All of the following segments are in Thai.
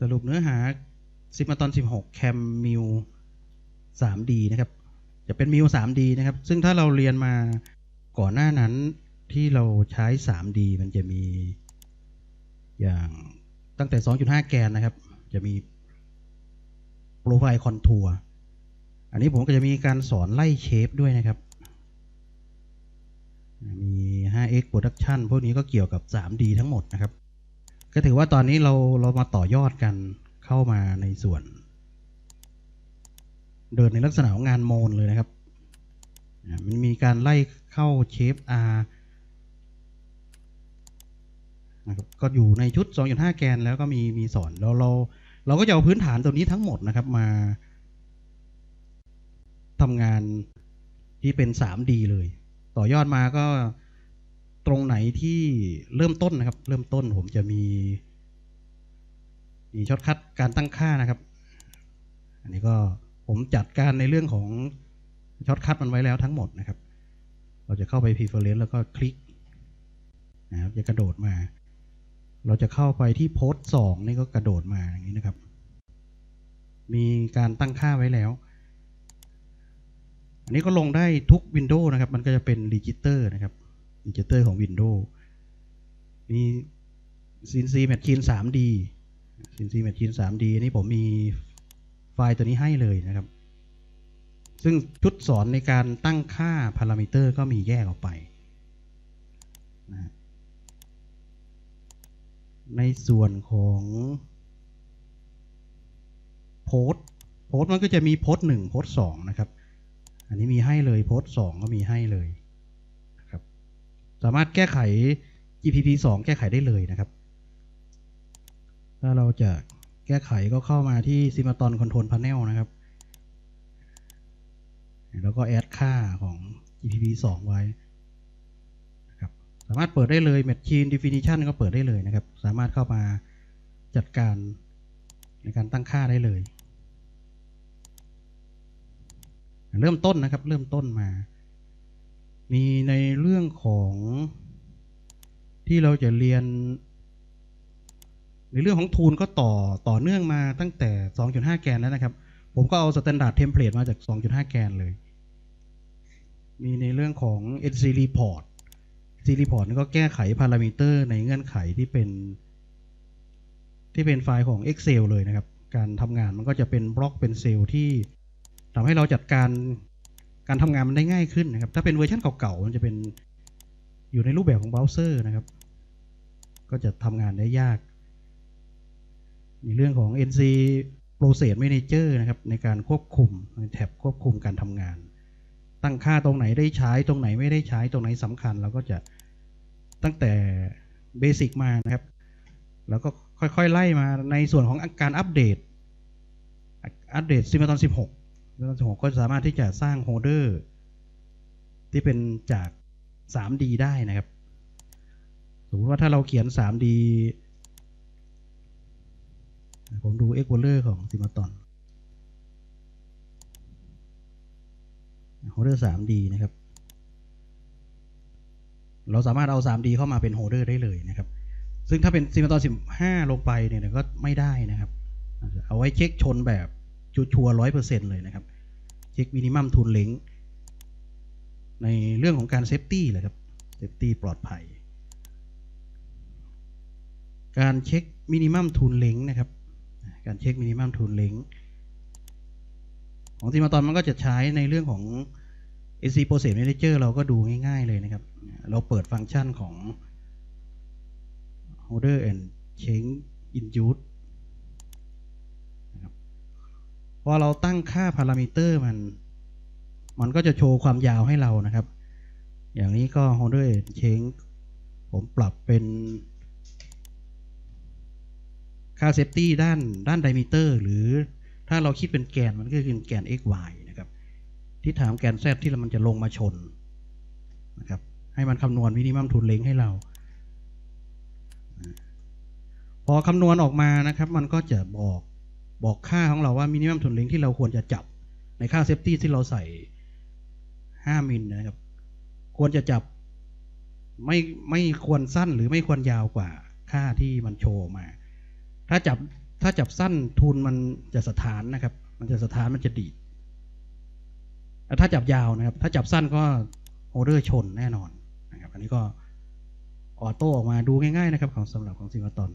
สรุปเนื้อหาซิมาตอน 16 แคมมิว 3D นะครับ จะเป็นมิว 3D นะครับ ซึ่งถ้าเราเรียนมาก่อนหน้านั้นที่เราใช้ 3D มันจะมีอย่างตั้งแต่ 2.5 แกนนะครับ จะมีโปรไฟล์คอนทัวร์อันนี้ผมก็จะมีการสอนไล่เชฟด้วยนะครับ มี 5x production พวกนี้ก็เกี่ยวกับ 3D ทั้งหมดนะครับ ก็ถือว่าตอนนี้เราเรามาต่อยอดกันเข้ามาในส่วน เดินในลักษณะของงานโมนเลยนะครับมันมีการไล่เข้าเชฟ R นะครับก็อยู่ในชุด 2.5 แกนแล้วก็มีมีสอนเราเราเราก็จะเอาพื้นฐานตรงนี้ทั้งหมดนะครับมาทำงานที่เป็น 3D เลย ต่อยอดมาก็ ตรงไหนที่เริ่มต้นนะครับ เริ่มต้นผมจะมี มีช็อตคัดการตั้งค่านะครับ อันนี้ก็ผมจัดการในเรื่องของช็อตคัดมันไว้แล้วทั้งหมดนะครับ เราจะเข้าไป preference แล้วก็คลิกนะครับจะกระโดดมา เราจะเข้าไปที่โพสต์สองนี่ก็กระโดดมาอย่างนี้นะครับ มีการตั้งค่าไว้แล้ว อันนี้ก็ลงได้ทุกวินโดว์นะครับ มันก็จะเป็นรีจิเตอร์นะครับ รีจิเตอร์ของ Windows มี CNC Machine 3D CNC Machine 3D นี่ผมมีไฟล์ตัวนี้ให้เลยนะครับ ซึ่งชุดสอนในการตั้งค่าพารามิเตอร์ก็มีแยกออกไปนะในส่วนของโพส์โพส์มันก็จะมีโพส์หนึ่งโพส์สองนะครับ อันนี้มีให้เลยโพส์สองก็มีให้เลย สามารถแก้ไข GPP 2 แก้ไขได้เลยนะครับ ถ้าเราจะแก้ไขก็เข้ามาที่ Simaton Control Panel นะครับ แล้วก็แอดค่าของ GPP 2 ไว้นะครับสามารถเปิดได้เลย Machine Definition ก็เปิดได้เลยนะครับ สามารถเข้ามาจัดการในการตั้งค่าได้เลย เริ่มต้นนะครับ เริ่มต้นมา มีในเรื่องของที่เราจะเรียน ในเรื่องของทูลก็ต่อต่อเนื่องมาตั้งแต่ 2.5 แกนแล้วนะครับ ผมก็เอา Standard Template มาจาก 2.5 แกนเลย มีในเรื่องของ NC Report NC Report ก็แก้ไขพารามิเตอร์ในเงื่อนไขที่เป็น ที่เป็นไฟล์ของ Excel เลยนะครับ การทำงานมันก็จะเป็นบล็อกเป็นเซลล์ที่ทำให้เราจัดการ การทำงานมันได้ง่ายขึ้นนะครับ ถ้าเป็นเวอร์ชันเก่าๆมันจะเป็นอยู่ในรูปแบบของเบราว์เซอร์นะครับ ก็จะทำงานได้ยากมีเรื่องของ NC Process Manager นะครับ ในการควบคุมแท็บควบคุมการทำงาน ตั้งค่าตรงไหนได้ใช้ตรงไหนไม่ได้ใช้ตรงไหนสำคัญเราก็จะตั้งแต่เบสิกมานะครับ แล้วก็ค่อยๆ ไล่มาในส่วนของการอัปเดต อัปเดตซิม a ตอน 16 ซิม a ตอน16ก็สามารถที่จะสร้างโฮเดอร์ที่เป็นจาก 3D ได้นะครับ สมมติว่าถ้าเราเขียน 3D ผมดู e x p l o r e r ของซิม a ตอนโฮเดอร์ 3D นะครับ เราสามารถเอา 3D เข้ามาเป็นโฮเดอร์ได้เลยนะครับ ซึ่งถ้าเป็นซิม a ตอน15 ลงไปเนี่ยก็ไม่ได้นะครับ เอาไว้เช็คชนแบบ ชัวร้อยเปอร์เซ็นเลยนะครับ เช็คมินิมัมทุนเล้งในเรื่องของการเซฟตี้เลยครับ เซฟตี้ปลอดภัย การเช็คมินิมัมทุนเล้งนะครับ การเช็คมินิมัมทุนเล้งของซิมาตอนมันก็จะใช้ในเรื่องของ AC Process Manager เราก็ดูง่ายๆเลยนะครับ เราเปิดฟังก์ชันของ Holder and Change in Use นะครับพ อเราตั้งค่าพารามิเตอร์มัน มันก็จะโชว์ความยาวให้เรานะครับ อย่างนี้ก็ Holder and Change ผมปรับเป็น ค่าเซฟตี้ด้านด้านไดมิเตอร์หรือถ้าเราคิดเป็นแกนมันก็คือแกน x y นะครับทิศทางแกน z ที่มันจะลงมาชนนะครับให้มันคำนวณมินิมัมทุนเล้งให้เรา พอคำนวณออกมานะครับ มันก็จะบอก บอกค่าของเราว่ามินิมัมทุนล้งที่เราควรจะจับในค่าเซฟตี้ที่เราใส่ 5 มิลนะครับ ควรจะจับไม่ไม่ควรสั้นหรือไม่ควรยาวกว่าค่าที่มันโชว์มา ถ้าจับถ้าจับสั้นทุนมันจะสถานนะครับ มันจะสถานมันจะดีดแต่ถ้าจับยาวนะครับ ถ้าจับสั้นก็โอเดอร์ชนแน่นอนนะครับ อันนี้ก็ออโต้ออกมาดูง่ายๆนะครับ ของสำหรับของซิมาตอน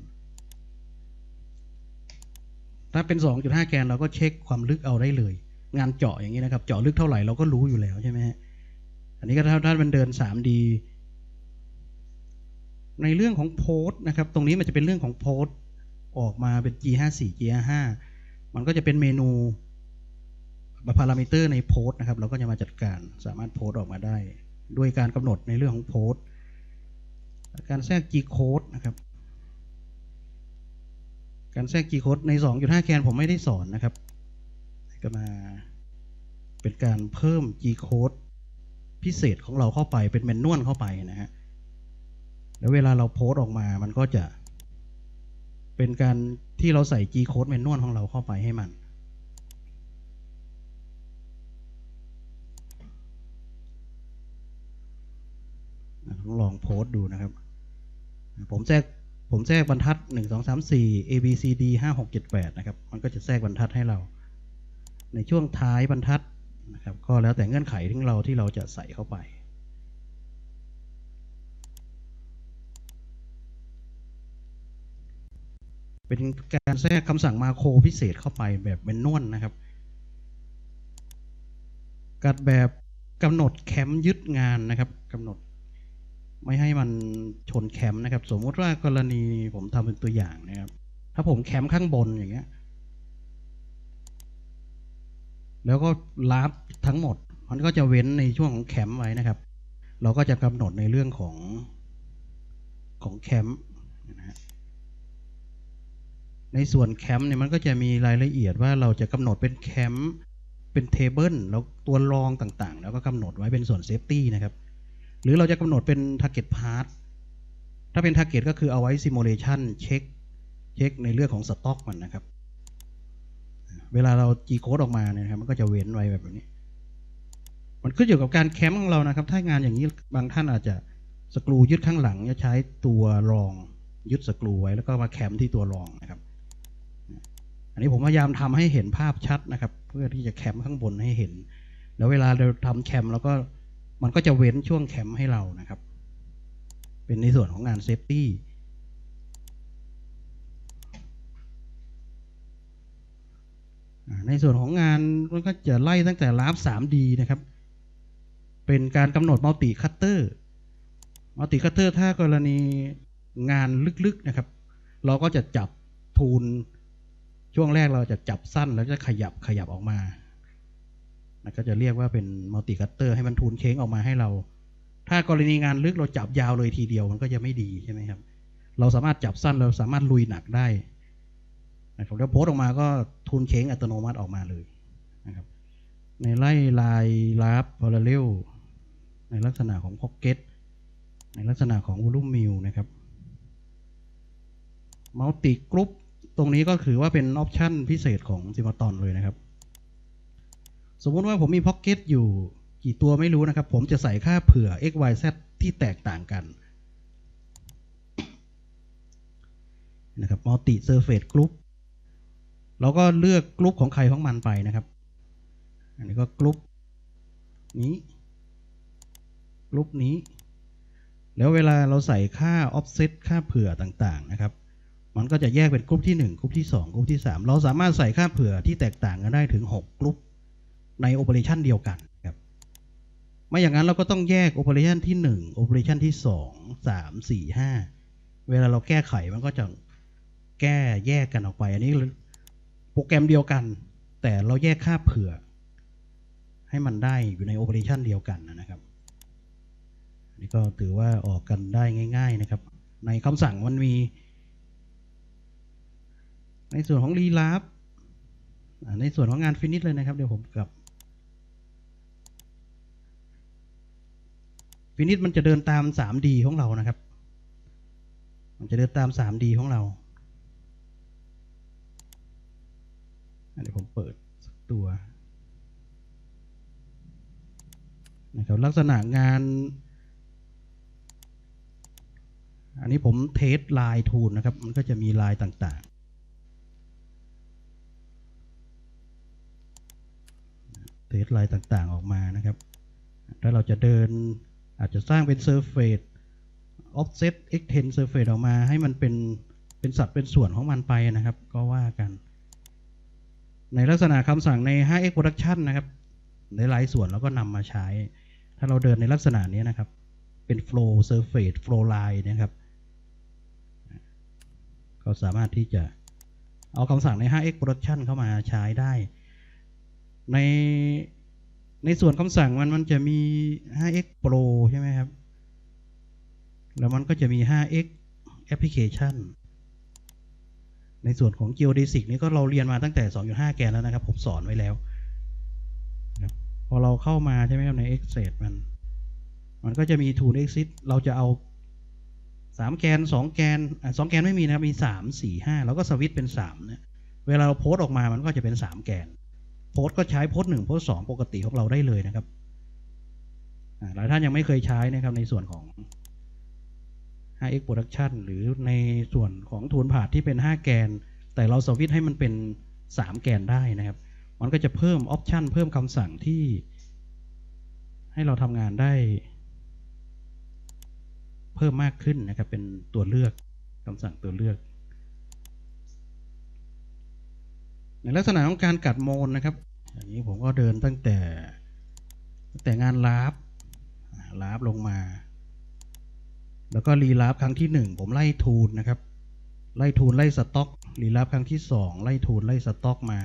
ถ้าเป็น 2.5 แกนเราก็เช็คความลึกเอาได้เลย งานเจาะอย่างนี้นะครับ เจาะลึกเท่าไหร่เราก็รู้อยู่แล้วใช่ไหมฮะอันนี้ก็ถ้าถ้านมันเดิน 3D ในเรื่องของโพสต์นะครับ ตรงนี้มันจะเป็นเรื่องของโพสต์ออกมาเป็น G54 G55 มันก็จะเป็นเมนูพารามิเตอร์ในโพสต์นะครับ เราก็จะมาจัดการสามารถโพสต์ออกมาได้ ด้วยการกำหนดในเรื่องของโพสต์การแทรก G code นะครับ การแทรก G code ใน 2.5 แกนผมไม่ได้สอนนะครับ ก็มาเป็นการเพิ่ม G code พิเศษของเราเข้าไปเป็นแมนนวลเข้าไปนะฮะ แล้วเวลาเราโพสต์ออกมามันก็จะ เป็นการที่เราใส่ G code แมนนวลของเราเข้าไปให้มัน ลองโพสต์ดูนะครับ ผมแทรก ผมแทรกบรรทัดหนึ่งสองสามสี่ A B C D ห้าหกเจ็ดแปดนะครับ มันก็จะแทรกบรรทัดให้เรา ในช่วงท้ายบรรทัดนะครับ ก็แล้วแต่เงื่อนไขของเราที่เราจะใส่เข้าไป เป็นการแทรกคำสั่งมาโครพิเศษเข้าไปแบบเป็นนวลนนะครับ กัดแบบกำหนดแคมป์ยึดงานนะครับกำหนด ไม่ให้มันชนแคมป์นะครับ สมมุติว่ากรณีผมทำเป็นตัวอย่างนะครับ ถ้าผมแคมป์ข้างบนอย่างเงี้ย แล้วก็ลาบทั้งหมด มันก็จะเว้นในช่วงของแคมป์ไว้นะครับ เราก็จะกำหนดในเรื่องของของแคมป์นะฮะในส่วนแคมป์เนี่ยมันก็จะมีรายละเอียดว่าเราจะกำหนดเป็นแคมป์เป็นเทเบิลแล้วตัวรองต่างๆ แล้วก็กำหนดไว้เป็นส่วนเซฟตี้นะครับ หรือเราจะกำหนดเป็น target part ถ้าเป็น target ก็คือเอาไว้ simulation เช็คเช็คในเรื่องของสต็อกมันนะครับ เวลาเรา G code ออกมาเนี่ยครับมันก็จะเว้นไว้แบบนี้ มันขึ้นอยู่กับการแคมป์ของเรานะครับ ถ้างานอย่างนี้บางท่านอาจจะสกรูยึดข้างหลังจะใช้ตัวรองยึดสกรูไว้แล้วก็มาแคมป์ที่ตัวรองนะครับ อันนี้ผมพยายามทำให้เห็นภาพชัดนะครับ เพื่อที่จะแคมป์ข้างบนให้เห็น แล้วเวลาเราทำแคมป์เราก็ มันก็จะเว้นช่วงแคมป์ให้เรานะครับ เป็นในส่วนของงานเซฟตี้ในส่วนของงานมันก็จะไล่ตั้งแต่ลาฟ 3D นะครับ เป็นการกำหนดมัลติคัตเตอร์มัลติคัตเตอร์ถ้ากรณีงานลึกๆนะครับ เราก็จะจับทูลช่วงแรกเราจะจับสั้นแล้วจะขยับขยับออกมา นะก็จะเรียกว่าเป็นมัลติคัตเตอร์ให้มันทูลเช้งออกมาให้เรา ถ้ากรณีงานลึกเราจับยาวเลยทีเดียวมันก็จะไม่ดีใช่ไหมครับ เราสามารถจับสั้นเราสามารถลุยหนักได้นะครับแล้วโพสต์ออกมาก็ทูลเช้งอัตโนมัติออกมาเลยนะครับในไล่ลายลาฟพาราเรลในลักษณะของพ็อกเก็ตในลักษณะของวอลุ่มมิลนะครับมัลติกรุ๊ปตรงนี้ก็คือว่าเป็นออปชันพิเศษของซิมาตอนเลยนะครับ สมมุติว่าผมมีพ็อกเก็ตอยู่กี่ตัวไม่รู้นะครับ ผมจะใส่ค่าเผื่อ x y z ที่แตกต่างกันนะครับมัลติเซอร์เฟสกรุ๊ปเราก็เลือกกรุ๊ปของใครของมันไปนะครับ อันนี้ก็กรุ๊ปนี้กรุ๊ปนี้ แล้วเวลาเราใส่ค่า offset ค่าเผื่อต่างๆนะครับ มันก็จะแยกเป็นกรุ๊ปที่ 1กรุ๊ปที่ 2กรุ๊ปที่ 3 เราสามารถใส่ค่าเผื่อที่แตกต่างกันได้ถึง 6กรุ๊ป ในโอเปอเรชันเดียวกันครับไม่อย่างนั้นเราก็ต้องแยกโอเปอเรชันที่1โอเปอเรชันที่ 2 3 4 5 เวลาเราแก้ไขมันก็จะแก้แยกกันออกไป อันนี้โปรแกรมเดียวกัน แต่เราแยกค่าเผื่อ ให้มันได้อยู่ในโอเปอเรชันเดียวกันนะครับนี่ก็ถือว่าออกกันได้ง่าย ๆนะครับ ในคำสั่งมันมี ในส่วนของรีลาฟในส่วนของงานฟินิชเลยนะครับ เดี๋ยวผมกลับ วินิจมันจะเดินตามสามดีของเรานะครับ มันจะเดินตามสามดีของเราเดี๋ยวผมเปิดตัวนะครับลักษณะงาน อันนี้ผมเทสลายทูนนะครับ มันก็จะมีลายต่างๆ เทสลายต่างๆออกมานะครับ ถ้าเราจะเดิน อาจจะสร้างเป็น Surface Offset Extend Surface ออกมาให้มันเป็นเป็นสัดเป็นส่วนของมันไปนะครับ ก็ว่ากัน ในลักษณะคำสั่งใน 5x Production นะครับ ในหลายส่วนเราก็นำมาใช้ ถ้าเราเดินในลักษณะนี้นะครับ เป็น flow surface flow line นะครับ ก็สามารถที่จะเอาคำสั่งใน 5x production เข้ามาใช้ได้ ใน ในส่วนคำสั่งมันมันจะมี 5x pro ใช่ไหมครับ แล้วมันก็จะมี 5x application ในส่วนของ geodesic นี่ก็เราเรียนมาตั้งแต่ 2.5 แกนแล้วนะครับ ผมสอนไว้แล้ว พอเราเข้ามาใช่ไหมครับใน Excel มัน มันก็จะมี tool exit เราจะเอาสามแกนสองแกนอะสองแกนไม่มีนะครับมีสามสี่ห้าเราก็สวิตช์เป็นสามเนี่ยเวลาเราโพสต์ออกมามันก็จะเป็นสามแกน โพสก็ใช้โพสหนึ่งโพสสองปกติของเราได้เลยนะครับหลายท่านยังไม่เคยใช้นะครับในส่วนของ 5x production หรือในส่วนของทูนผาดที่เป็น 5 แกน แต่เราสวิตให้มันเป็น 3 แกนได้นะครับ มันก็จะเพิ่มออปชันเพิ่มคำสั่งที่ ให้เราทำงานได้ เพิ่มมากขึ้นนะครับ เป็นตัวเลือกคำสั่งตัวเลือก ในลักษณะของการกัดโมนนะครับ อย่างนี้ผมก็เดินตั้งแต่ตั้งแต่งานลาฟลาฟลงมา แล้วก็รีลาฟครั้งที่หนึ่งผมไล่ทูนนะครับ ไล่ทูนไล่สต็อก รีลาฟครั้งที่สองไล่ทูนไล่สต็อกมา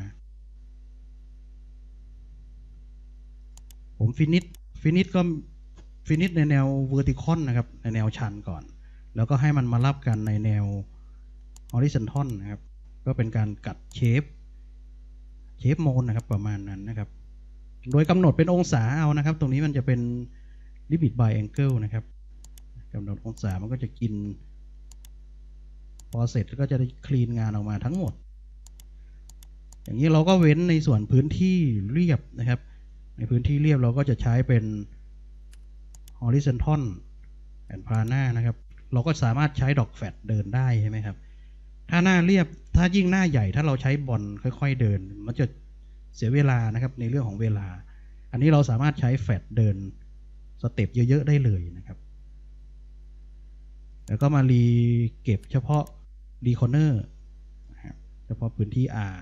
ผมฟินิชฟินิชก็ฟินิชในแนวเวอร์ติคอนนะครับ ในแนวชันก่อน แล้วก็ให้มันมารับกันในแนวฮอริซอนทอลนะครับ ก็เป็นการกัดเชฟ เชฟโมนนะครับประมาณนั้นนะครับ โดยกำหนดเป็นองศาเอานะครับ ตรงนี้มันจะเป็น limit by angle นะครับกำหนดองศามันก็จะกิน พอเสร็จก็จะได้คลีนงานออกมาทั้งหมด อย่างนี้เราก็เว้นในส่วนพื้นที่เรียบนะครับ ในพื้นที่เรียบเราก็จะใช้เป็น horizontal and plana นะครับ เราก็สามารถใช้ดอกแฟดเดินได้ใช่ไหมครับ ถ้าหน้าเรียบถ้ายิ่งหน้าใหญ่ถ้าเราใช้บอลค่อย ๆ เดิน มันจะเสียเวลานะครับในเรื่องของเวลา อันนี้เราสามารถใช้แฟดเดินสเต็ปเยอะ ๆ ได้เลยนะครับ แล้วก็มารีเก็บเฉพาะรีคอนเนอร์เฉพาะพื้นที่ R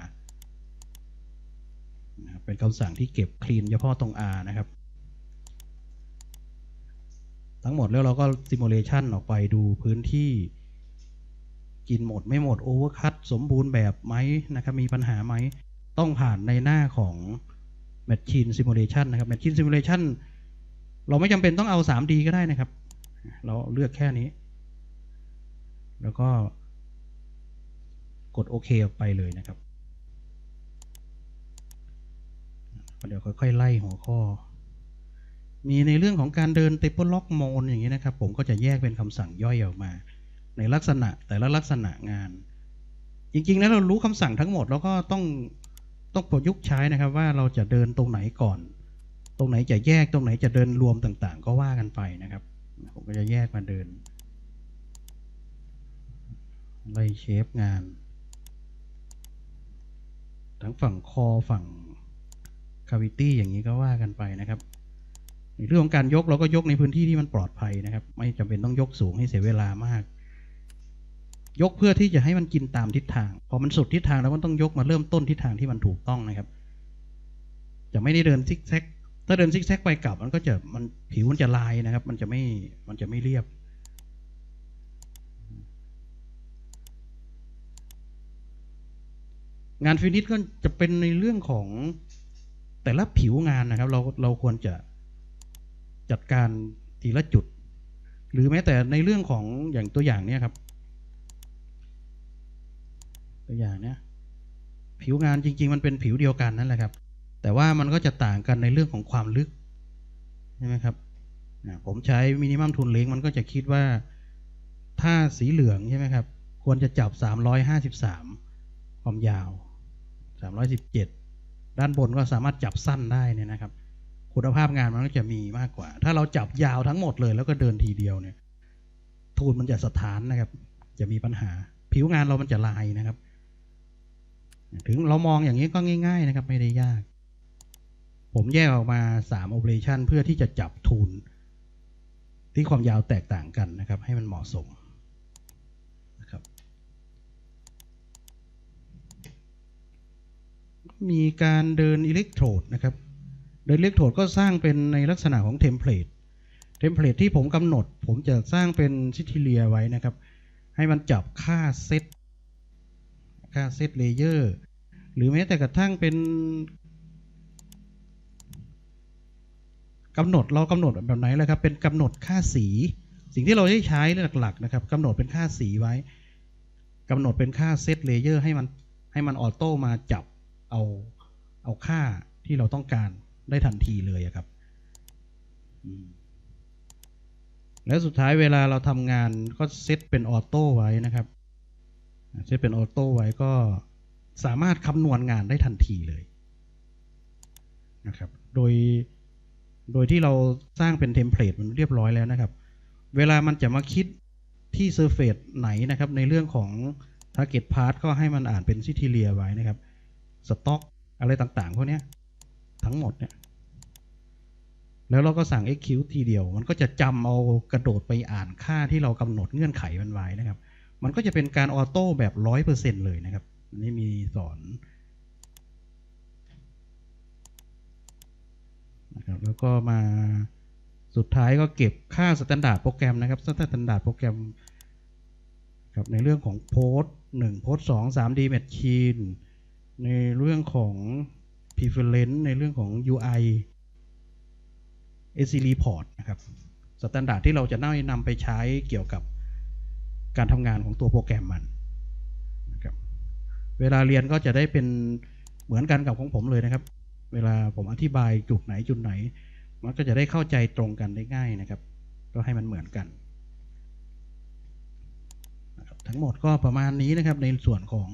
นะครับเป็นคำสั่งที่เก็บคลีนเฉพาะตรง R นะครับ ทั้งหมดแล้วเราก็ซิมูเลชันออกไปดูพื้นที่ กินหมดไม่หมดโอเวอร์คัตสมบูรณ์แบบไหมนะครับมีปัญหาไหมต้องผ่านในหน้าของ Machine Simulation นะครับ Machine Simulation เราไม่จำเป็นต้องเอา 3D ก็ได้นะครับ เราเลือกแค่นี้ แล้วก็กดโอเคออกไปเลยนะครับเดี๋ยวค่อยๆไล่หัวข้อ มีในเรื่องของการเดิน t a b l e lock mode อย่างนี้นะครับ ผมก็จะแยกเป็นคำสั่งย่อยออกมา ในลักษณะแต่ละลักษณะงาน จริงๆ แล้วเรารู้คำสั่งทั้งหมดแล้วก็ต้องต้องประยุกต์ใช้นะครับว่าเราจะเดินตรงไหนก่อน ตรงไหนจะแยกตรงไหนจะเดินรวมต่างๆ ก็ว่ากันไปนะครับ ผมก็จะแยกมาเดินไล่เชฟงาน ทั้งฝั่งคอฝั่งคาวิตี้อย่างนี้ก็ว่ากันไปนะครับในเรื่องของการยกเราก็ยกในพื้นที่ที่มันปลอดภัยนะครับ ไม่จำเป็นต้องยกสูงให้เสียเวลามาก ยกเพื่อที่จะให้มันกินตามทิศทาง พอมันสุดทิศทางแล้วมันต้องยกมาเริ่มต้นทิศทางที่มันถูกต้องนะครับ จะไม่ได้เดินซิกแซก ถ้าเดินซิกแซกไปกลับ มันก็จะมันผิวมันจะลายนะครับ มันจะไม่มันจะไม่เรียบ งานฟินิชก็จะเป็นในเรื่องของแต่ละผิวงานนะครับ เราเราควรจะจัดการทีละจุด หรือแม้แต่ในเรื่องของอย่างตัวอย่างเนี้ยครับ ตัวอย่างเนี้ยผิวงานจริง ๆ มันเป็นผิวเดียวกันนั่นแหละครับ แต่ว่ามันก็จะต่างกันในเรื่องของความลึกใช่ไหมครับผมใช้มินิมัมทุนเล้งมันก็จะคิดว่าถ้าสีเหลืองใช่ไหมครับ ควรจะจับ 353 ความยาว 317 ด้านบนก็สามารถจับสั้นได้เนี่ยนะครับ คุณภาพงานมันก็จะมีมากกว่า ถ้าเราจับยาวทั้งหมดเลย แล้วก็เดินทีเดียวเนี่ย ทูนมันจะสถานนะครับ จะมีปัญหา ผิวงานเรามันจะลายนะครับ ถึงเรามองอย่างนี้ก็ง่าย ๆ นะครับ ไม่ได้ยาก ผมแยกออกมา3 operation เพื่อที่จะจับทูลที่ความยาวแตกต่างกันนะครับ ให้มันเหมาะสมนะครับ มีการเดินอิเล็กโทรดนะครับ เดินอิเล็กโทรดก็สร้างเป็นในลักษณะของเทมเพลตเทมเพลตที่ผมกำหนด ผมจะสร้างเป็นซิทิเลียไว้นะครับ ให้มันจับค่าเซต ค่าเซตเลเยอร์หรือแม้แต่กระทั่งเป็นกำหนดเรากำหนดแบบไหนเลยครับ เป็นกำหนดค่าสี สิ่งที่เราได้ใช้หลักๆนะครับกำหนดเป็นค่าสีไว้กำหนดเป็นค่าเซตเลเยอร์ให้มันให้มันออโต้มาจับเอาเอาค่าที่เราต้องการได้ทันทีเลยครับ แล้วสุดท้ายเวลาเราทำงานก็เซตเป็นออโต้ไว้นะครับ เซตเป็นออโต้ไว้ก็สามารถคำนวณงานได้ทันทีเลยนะครับ โดย โดยที่เราสร้างเป็นเทมเพลตมันเรียบร้อยแล้วนะครับ เวลามันจะมาคิดที่เซอร์เฟซไหนนะครับ ในเรื่องของ Target Part ก็ให้มันอ่านเป็นซิทิเลียไว้นะครับสต็อกอะไรต่างๆพวกนี้ทั้งหมดเนี่ย แล้วเราก็สั่ง execute ทีเดียว มันก็จะจำเอากระโดดไปอ่านค่าที่เรากำหนดเงื่อนไขมันไว้นะครับ มันก็จะเป็นการออโต้แบบร้อยเปอร์เซ็นเลยนะครับอันนี้มีสอนนะครับแล้วก็มาสุดท้ายก็เก็บค่าสแตนดาร์ดโปรแกรมนะครับสแตนดาร์ดโปรแกรมครับในเรื่องของโพสหนึ่งโพสสองสามดีแมชชีนในเรื่องของ preference ในเรื่องของ UI AC report นะครับสแตนดาร์ดที่เราจะน่านำไปใช้เกี่ยวกับ การทำงานของตัวโปรแกรมมันนะครับเวลาเรียนก็จะได้เป็นเหมือนกันกับของผมเลยนะครับ เวลาผมอธิบายจุดไหนจุดไหน มันก็จะได้เข้าใจตรงกันได้ง่ายนะครับ ก็ให้มันเหมือนกันนะครับทั้งหมดก็ประมาณนี้นะครับในส่วนของ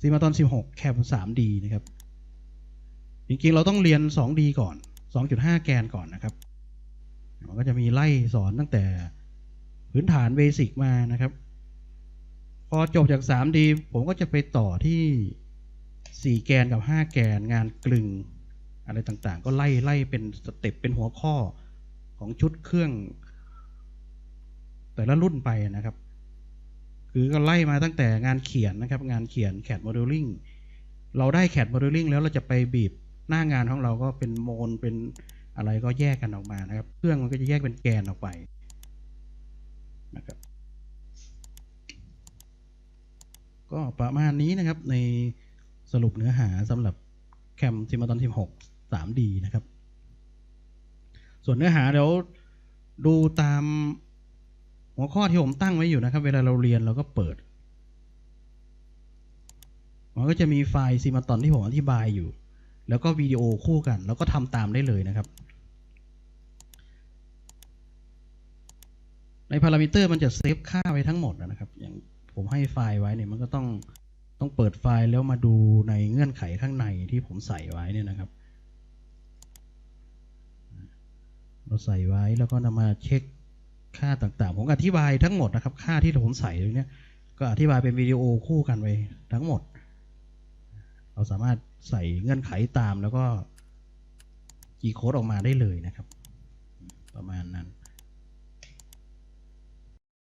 ซีมาตอน 16 แคป 3D นะครับ จริงๆ เราต้องเรียน 2D ก่อน 2.5 แกนก่อนนะครับ มันก็จะมีไล่สอนตั้งแต่ พื้นฐานเบสิกมานะครับ พอจบจาก 3D ผมก็จะไปต่อที่ 4 แกนกับ 5 แกนงานกลึง อะไรต่างๆ ก็ไล่ไล่เป็นสเต็ปเป็นหัวข้อของชุดเครื่อง แต่ละรุ่นไปนะครับ คือก็ไล่มาตั้งแต่งานเขียนนะครับ งานเขียนแคดโมเดลลิ่งเราได้แคดโมเดลลิ่งแล้วเราจะไปบีบหน้างานของเราก็เป็นโมนเป็นอะไรก็แยกกันออกมานะครับ เครื่องมันก็จะแยกเป็นแกนออกไป นะครับก็ประมาณนี้นะครับในสรุปเนื้อหาสำหรับแคมซิมาตอนที่6 3D นะครับ ส่วนเนื้อหาเดี๋ยวดูตามหัวข้อที่ผมตั้งไว้อยู่นะครับ เวลาเราเรียนเราก็เปิด มันก็จะมีไฟล์ซิมาตอนที่ผมอธิบายอยู่ แล้วก็วิดีโอคู่กัน แล้วก็ทำตามได้เลยนะครับ ในพารามิเตอร์มันจะเซฟค่าไว้ทั้งหมดนะครับ อย่างผมให้ไฟล์ไว้เนี่ยมันก็ต้องต้องเปิดไฟล์แล้วมาดูในเงื่อนไขข้างในที่ผมใส่ไว้เนี่ยนะครับ เราใส่ไว้แล้วก็นำมาเช็คค่าต่างๆ ผมอธิบายทั้งหมดนะครับ ค่าที่ผมใส่ตรงนี้ก็อธิบายเป็นวิดีโอคู่กันไปทั้งหมด เราสามารถใส่เงื่อนไขตามแล้วก็กีโค้ดออกมาได้เลยนะครับ ประมาณนั้น